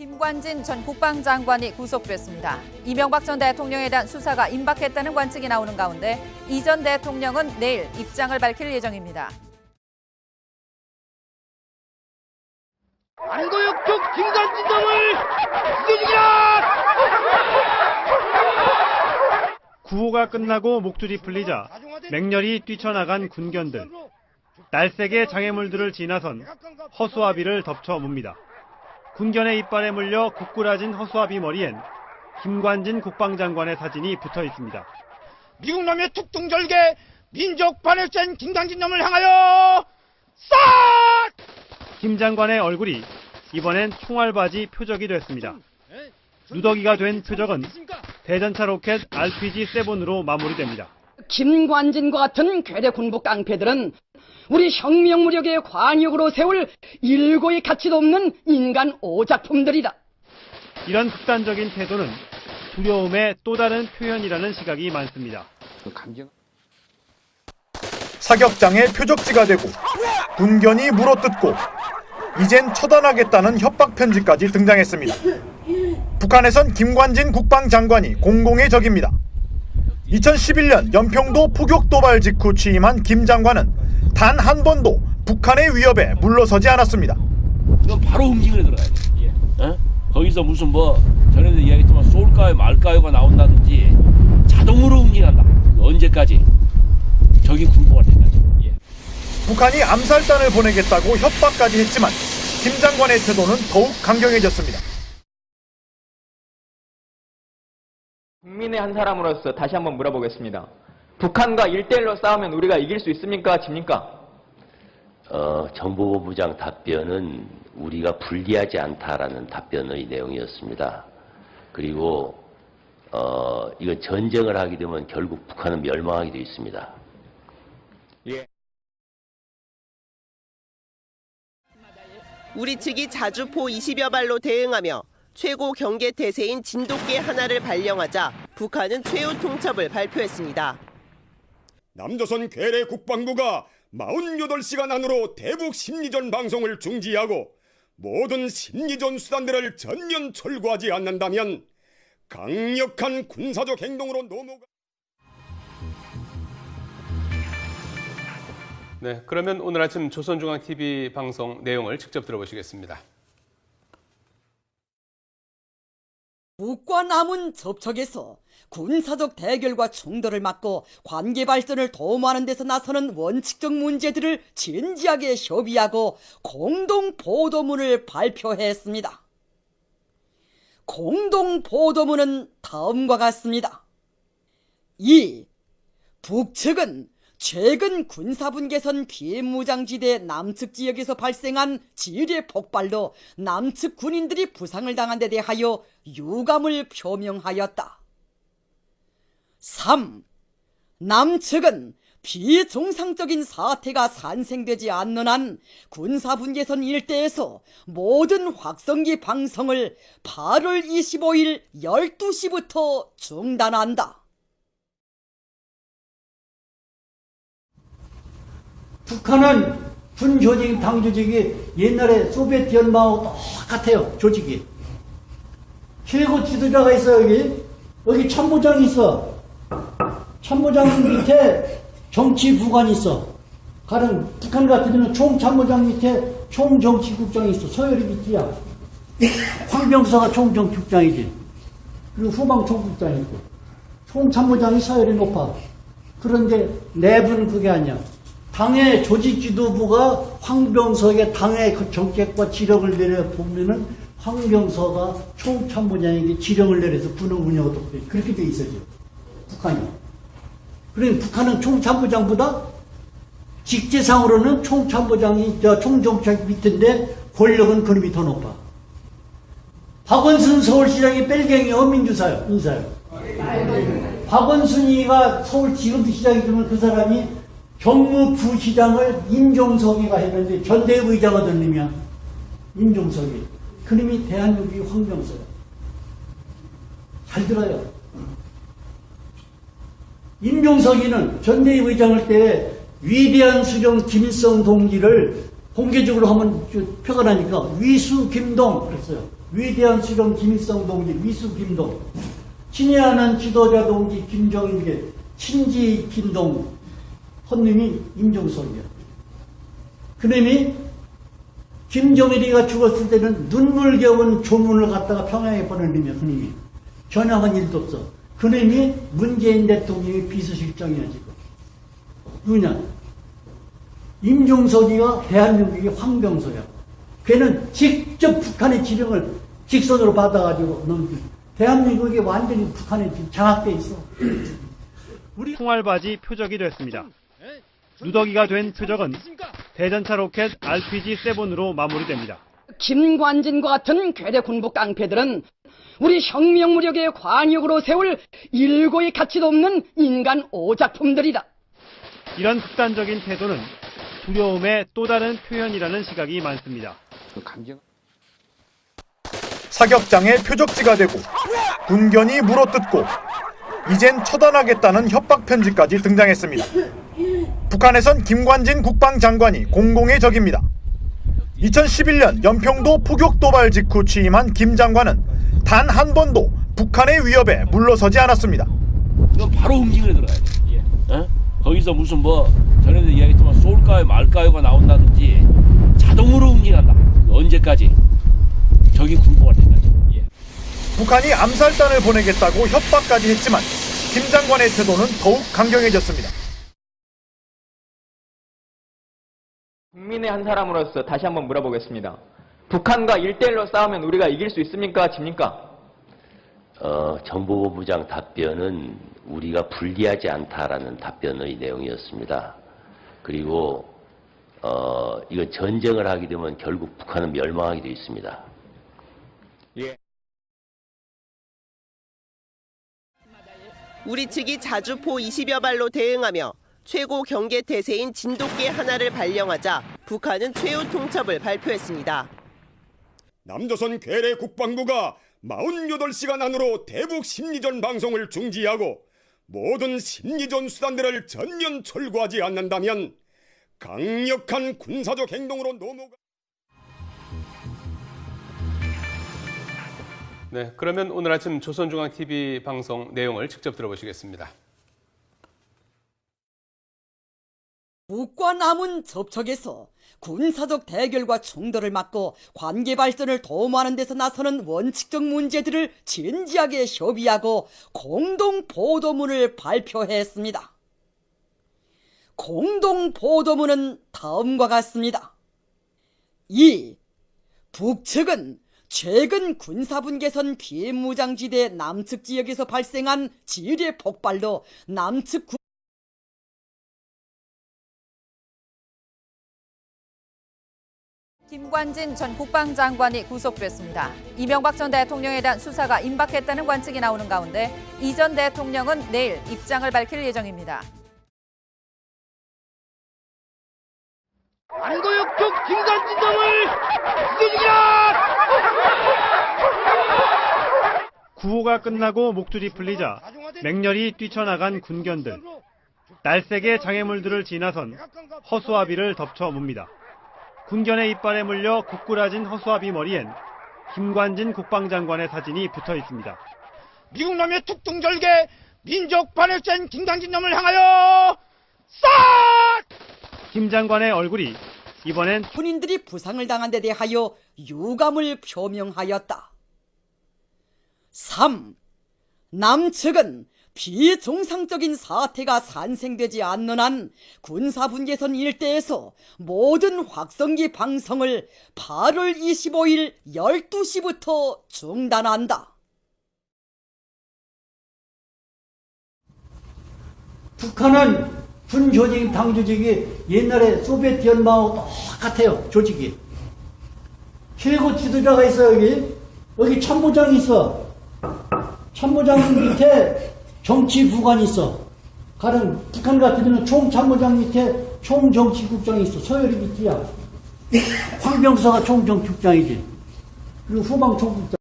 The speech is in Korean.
김관진 전 국방장관이 구속됐습니다. 이명박 전 대통령에 대한 수사가 임박했다는 관측이 나오는 가운데 이 전 대통령은 내일 입장을 밝힐 예정입니다. 안도역 쪽 김관진동을 죽여주기라! 구호가 끝나고 목줄이 풀리자 맹렬히 뛰쳐나간 군견들. 날쌔게 장애물들을 지나선 허수아비를 덮쳐 뭅니다. 군견의 이빨에 물려 고꾸라진 허수아비 머리엔 김관진 국방장관의 사진이 붙어 있습니다. 미국 놈의 툭둥절개 민족 반역자인 김관진 놈을 향하여 싹! 김 장관의 얼굴이 이번엔 총알바지 표적이 됐습니다. 누더기가 된 표적은 대전차 로켓 RPG-7으로 마무리됩니다. 김관진과 같은 괴뢰 군부 깡패들은 우리 혁명 무력의 관역으로 세울 일고의 가치도 없는 인간 오작품들이다. 이런 극단적인 태도는 두려움의 또 다른 표현이라는 시각이 많습니다. 사격장의 표적지가 되고 군견이 물어뜯고 이젠 처단하겠다는 협박 편지까지 등장했습니다. 북한에선 김관진 국방장관이 공공의 적입니다. 2011년 연평도 포격 도발 직후 취임한 김 장관은 단 한 번도 북한의 위협에 물러서지 않았습니다. 이건 바로 움직임에 들어가야 돼. 어? 거기서 무슨 뭐 전에도 이야기했지만 쏠까요 말까요가 나온다든지 자동으로 움직인다. 언제까지? 적이 굴복할 때까지. 예. 북한이 암살단을 보내겠다고 협박까지 했지만 김 장관의 태도는 더욱 강경해졌습니다. 국민의 한 사람으로서 다시 한번 물어보겠습니다. 북한과 1대1로 싸우면 우리가 이길 수 있습니까? 집니까? 어, 정보본부장 답변은 우리가 불리하지 않다라는 답변의 내용이었습니다. 그리고 어, 이거 전쟁을 하게 되면 결국 북한은 멸망하게 되어 있습니다. 우리 측이 자주포 20여 발로 대응하며 최고 경계 태세인 진돗개 하나를 발령하자 북한은 최후 통첩을 발표했습니다. 남조선 괴뢰 국방부가 48시간 안으로 대북 심리전 방송을 중지하고 모든 심리전 수단들을 전면 철거하지 않는다면 강력한 군사적 행동으로 넘어가 네, 그러면 오늘 아침 조선중앙TV 방송 내용을 직접 들어보시겠습니다. 북과 남은 접촉에서 군사적 대결과 충돌을 막고 관계 발전을 도모하는 데서 나서는 원칙적 문제들을 진지하게 협의하고 공동 보도문을 발표했습니다. 공동 보도문은 다음과 같습니다. 2. 북측은 최근 군사분 개선 비무장지대 남측 지역에서 발생한 지뢰 폭발로 남측 군인들이 부상을 당한 데 대하여 유감을 표명하였다. 3. 남측은 비정상적인 사태가 산생되지 않는 한 군사분계선 일대에서 모든 확성기 방송을 8월 25일 12시부터 중단한다. 북한은 군 조직, 당 조직이 옛날에 소비에트 연방하고 똑같아요, 조직이. 최고 지도자가 있어, 여기. 여기 참모장이 있어. 참모장 밑에 정치부관이 있어. 가령 북한 같은 경우는 총참모장 밑에 총정치국장이 있어. 서열이 밑이야. 황병서가 총정치국장이지. 그리고 후방 총국장이 있고. 총참모장이 서열이 높아. 그런데 내부는 그게 아니야. 당의 조직 지도부가 황병석의 당의 그 정책과 지령을 내려 보면은 황병서가 총참모장에게 지령을 내려서 군을 운영하도록 돼. 그렇게 돼 있어요. 북한이. 그러니 북한은 총참모장보다 직제상으로는 총참모장이 저 총정책 밑인데 권력은 그놈이 더 높아. 박원순 서울시장이 뺄갱이요 민주사요 인사요. 박원순이가 서울 지금도 시장이지만 그 사람이 경무부시장을 임종석이가 했는데 된 놈이야. 임종석이. 그놈이 대한민국이 황병서야. 잘 들어요. 임종석이는 전대의 의장할 때 위대한 수령 김일성 동지를 공개적으로 한번 표현하니까 위수 김동 그랬어요. 위대한 수령 김일성 동지, 위수 김동, 친애하는 지도자 동지 김정일의 친지 김동, 헌님이 임종석이야. 그놈이 김정일이가 죽었을 때는 눈물겨운 조문을 갖다가 평양에 보내느냐, 그놈이. 전향한 일도 없어. 그놈이 문재인 대통령의 비서실장이야, 지금. 누구냐? 임종석이가 대한민국의 황병서야. 걔는 직접 북한의 지령을 직선으로 받아가지고 넘기. 대한민국이 완전히 북한에 장악돼 있어. 풍알바지 표적이 됐습니다. 누더기가 된 표적은 대전차 로켓 RPG-7으로 마무리됩니다. 김관진과 같은 괴뢰 군부 깡패들은 우리 혁명 무력의 관역으로 세울 일고의 가치도 없는 인간 오작품들이다. 이런 극단적인 태도는 두려움의 또 다른 표현이라는 시각이 많습니다. 사격장의 표적지가 되고 군견이 물어뜯고 이젠 처단하겠다는 협박 편지까지 등장했습니다. 북한에선 김관진 국방장관이 공공의 적입니다. 2011년 연평도 포격 도발 직후 취임한 김 장관은 단 한 번도 북한의 위협에 물러서지 않았습니다. 이건 바로 응징을 들어야 돼. 어? 거기서 무슨 뭐 전에도 이야기했지만 쏠까요 말까요가 나온다든지 자동으로 응징한다. 언제까지? 적이 굴복할 때까지. 북한이 암살단을 보내겠다고 협박까지 했지만 김 장관의 태도는 더욱 강경해졌습니다. 국민의 한 사람으로서 다시 한번 물어보겠습니다. 북한과 1대1로 싸우면 우리가 이길 수 있습니까? 집니까? 어, 정보본부장 답변은 우리가 불리하지 않다라는 답변의 내용이었습니다. 그리고 어, 이거 전쟁을 하게 되면 결국 북한은 멸망하게 되어 있습니다. 우리 측이 자주포 20여 발로 대응하며 최고 경계 태세인 진돗개 하나를 발령하자 북한은 최후 통첩을 발표했습니다. 남조선 괴뢰 국방부가 48시간 안으로 대북 심리전 방송을 중지하고 모든 심리전 수단들을 전면 철거하지 않는다면 강력한 군사적 행동으로 넘어가 네, 그러면 오늘 아침 조선중앙TV 방송 내용을 직접 들어보시겠습니다. 북과 남은 접촉에서 군사적 대결과 충돌을 막고 관계 발전을 도모하는 데서 나서는 원칙적 문제들을 진지하게 협의하고 공동 보도문을 발표했습니다. 공동 보도문은 다음과 같습니다. 2. 북측은 최근 군사분계선 비무장지대 남측 지역에서 발생한 지뢰 폭발로 남측 군 김관진 전 국방장관이 구속됐습니다. 이명박 전 대통령에 대한 수사가 임박했다는 관측이 나오는 가운데 이 전 대통령은 내일 입장을 밝힐 예정입니다. 안도육tuk 김관진 놈을 죽여주기라! 구호가 끝나고 목줄이 풀리자 맹렬히 뛰쳐나간 군견들. 날쌔게 장애물들을 지나선 허수아비를 덮쳐 뭅니다. 군견의 이빨에 물려 고꾸라진 허수아 비 머리엔 김관진 국방장관의 사진이 붙어 있습니다. 미국 놈의 툭둥절개 민족 반역자인 김관진 놈을 향하여 싹! 김 장관의 얼굴이 이번엔 군인들이 부상을 당한 데 대하여 유감을 표명하였다. 3. 남측은 비정상적인 사태가 산생되지 않는 한 군사분계선 일대에서 모든 확성기 방송을 8월 25일 12시부터 중단한다. 북한은 군 조직, 당 조직이 옛날에 소비에트 연방하고 똑같아요, 조직이. 최고 지도자가 있어, 여기. 여기 참모장이 있어. 참모장 밑에 정치부관이 있어. 가령 북한 같은 경우는 총참모장 밑에 총정치국장이 있어. 서열이 밑이야. 황병서가 총정치국장이지. 그리고 후방 총국장.